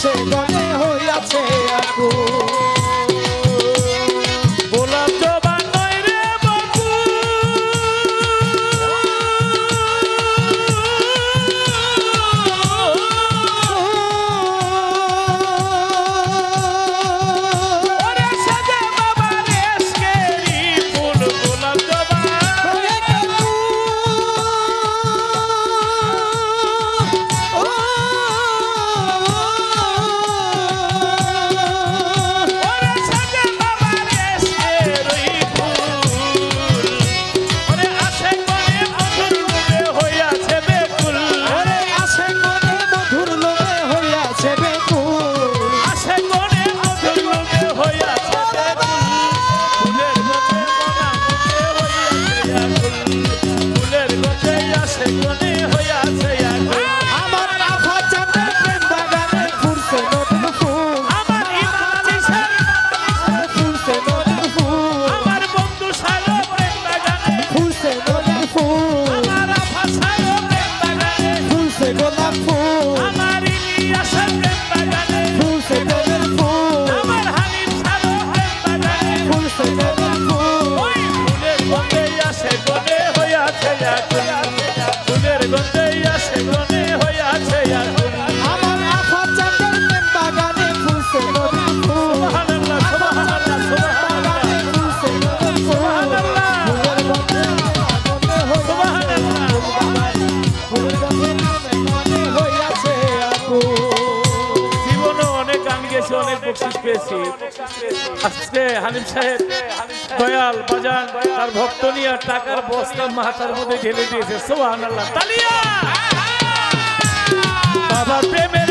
আছে মনে হইয়াছে আগুন। Segundeiras, segundeiras কাছে অনেক বকশিস পেয়েছি। আজকে হালিম সাহেব দয়াল বাজান, তার ভক্ত নিয়ে টাকার বস্তা মাথার মধ্যে ঢেলে দিয়েছে। সোহান আল্লাহ বাবা, প্রেমের